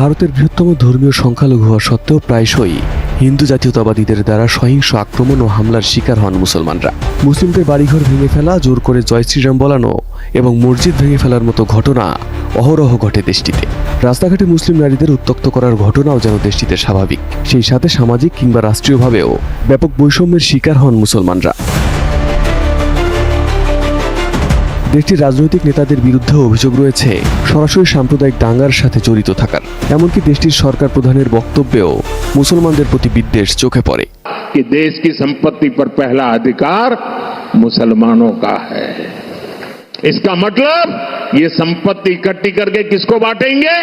ভারতের বৃহত্তম ধর্মীয় সংখ্যালঘু হওয়া সত্ত্বেও প্রায়শই হিন্দু জাতীয়তাবাদীদের দ্বারা সহিংস আক্রমণ ও হামলার শিকার হন মুসলমানরা। মুসলিমদের বাড়িঘর ভেঙে ফেলা, জোর করে জয় শ্রীরাম বলানো এবং মসজিদ ভেঙে ফেলার মতো ঘটনা অহরহ ঘটে দেশটিতে। রাস্তাঘাটে মুসলিম নারীদের উত্তক্ত করার ঘটনাও যেন দেশটিতে স্বাভাবিক, সেই সাথে সামাজিক কিংবা রাষ্ট্রীয়ভাবেও ব্যাপক বৈষম্যের শিকার হন মুসলমানরা। দেশটির রাজনৈতিক নেতাদের বিরুদ্ধে অভিযোগ রয়েছে সরাসরি সাম্প্রদায়িক দাঙ্গার সাথে জড়িত থাকার এমনকি দেশটির সরকার প্রধানের বক্তব্যেও মুসলমানদের প্রতি বিদ্বেষ চোখে পড়ে कि देश की संपत्ति पर पहला अधिकार मुसलमानों का है इसका मतलब ये संपत्ति इकट्ठी करके किसको बांटेंगे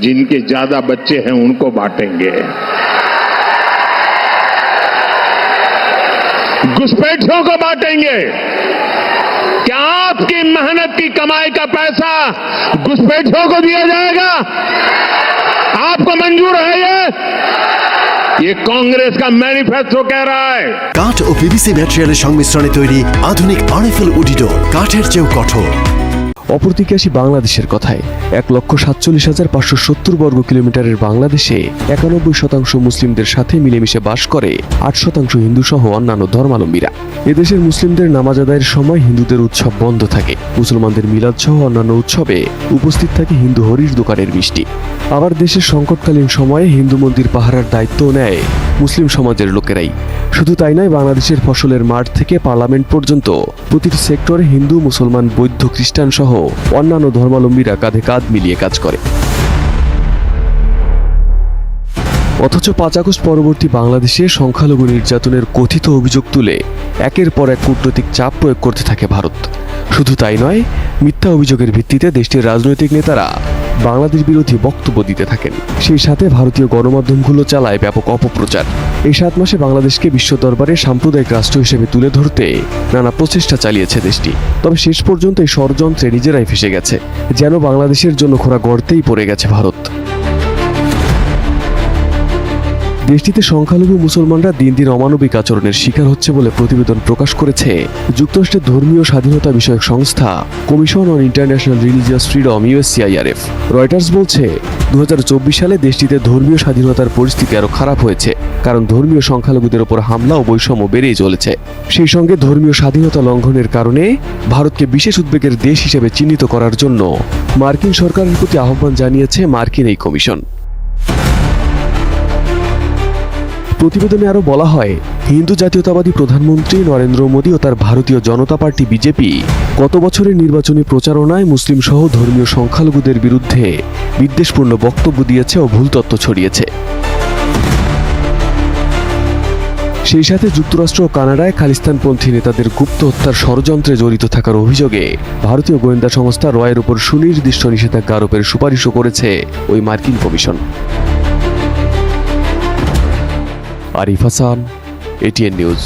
जिनके ज्यादा बच्चे हैं उनको बांटेंगे घुसपैठियों को बांटेंगे क्या आपकी मेहनत की कमाई का पैसा घुसपैठियों को दिया जाएगा आपको मंजूर है ये ये कांग्रेस का मैनिफेस्टो कह रहा है কাঠ ও পিভিসি ম্যাটেরিয়ালের সংমিশ্রণে তৈরি আধুনিক আরএফএল উডিডোর কাঠের চেয়েও কঠোর অপরদিকে আসি বাংলাদেশের কথায়। এক লক্ষ সাতচল্লিশ হাজার পাঁচশো সত্তর বর্গ কিলোমিটারের বাংলাদেশে একানব্বই শতাংশ মুসলিমদের সাথে মিলেমিশে বাস করে, আট শতাংশ হিন্দু সহ অন্যান্য ধর্মাবলম্বীরা। এদেশের মুসলিমদের নামাজ আদায়ের সময় হিন্দুদের উৎসব বন্ধ থাকে। মুসলমানদের মিলাদ সহ অন্যান্য উৎসবে উপস্থিত থাকে হিন্দু হরির দোকানের মিষ্টি। আবার দেশের সংকটকালীন সময়ে হিন্দু মন্দির পাহারার দায়িত্ব নেয় মুসলিম সমাজের লোকেরাই। শুধু তাই নয়, বাংলাদেশের ফসলের মাঠ থেকে পার্লামেন্ট পর্যন্ত প্রতিটি সেক্টরে হিন্দু, মুসলমান, বৌদ্ধ, খ্রিস্টান সহ অন্যান্য ধর্মাবলম্বীরা কাঁধে কাঁধ মিলিয়ে কাজ করে। অথচ পাঁচ আগস্ট পরবর্তী বাংলাদেশে সংখ্যালঘু নির্যাতনের কথিত অভিযোগ তুলে একের পর এক কূটনৈতিক চাপ প্রয়োগ করতে থাকে ভারত। শুধু তাই নয়, মিথ্যা অভিযোগের ভিত্তিতে দেশটির রাজনৈতিক নেতারা বাংলাদেশ বিরোধী বক্তব্য দিতে থাকেন। সেই সাথে ভারতীয় গণমাধ্যমগুলো চালায় ব্যাপক অপপ্রচার। এই সাত মাসে বাংলাদেশকে বিশ্ব দরবারে সাম্প্রদায়িক রাষ্ট্র হিসেবে তুলে ধরতে নানা প্রচেষ্টা চালিয়েছে দেশটি। তবে শেষ পর্যন্ত এই ষড়যন্ত্রে নিজেরাই ফেসে গেছে, যেন বাংলাদেশের জন্য খোরা গর্তেই পড়ে গেছে ভারত। দেশটিতে সংখ্যালঘু মুসলমানরা দিন দিন অমানবিক আচরণের শিকার হচ্ছে বলে প্রতিবেদন প্রকাশ করেছে। যুক্তরাষ্ট্রের ধর্মীয় স্বাধীনতা বিষয়ক সংস্থা commission on international religious freedom USCIRF Reuters বলছে দু হাজার চব্বিশ সালে দেশটিতে ধর্মীয় স্বাধীনতার পরিস্থিতি আরও খারাপ হয়েছে, কারণ ধর্মীয় সংখ্যালঘুদের ওপর হামলা ও বৈষম্য বেড়েই চলেছে। সেই সঙ্গে ধর্মীয় স্বাধীনতা লঙ্ঘনের কারণে ভারতকে বিশেষ উদ্বেগের দেশ হিসেবে চিহ্নিত করার জন্য মার্কিন সরকারের প্রতি আহ্বান জানিয়েছে মার্কিন এই কমিশন। প্রতিবেদনে আরও বলা হয়, হিন্দু জাতীয়তাবাদী প্রধানমন্ত্রী নরেন্দ্র মোদী ও তার ভারতীয় জনতা পার্টি বিজেপি গত বছরের নির্বাচনী প্রচারণায় মুসলিম সহ ধর্মীয় সংখ্যালঘুদের বিরুদ্ধে বিদ্বেষপূর্ণ বক্তব্য দিয়েছে ও ভুল তথ্য ছড়িয়েছে। সেই সাথে যুক্তরাষ্ট্র ও কানাডায় খালিস্তানপন্থী নেতাদের গুপ্ত হত্যার ষড়যন্ত্রে জড়িত থাকার অভিযোগে ভারতীয় গোয়েন্দা সংস্থা রয়ের উপর সুনির্দিষ্ট নিষেধাজ্ঞা আরোপের সুপারিশও করেছে ওই মার্কিন commission. Arif Hasan ATN news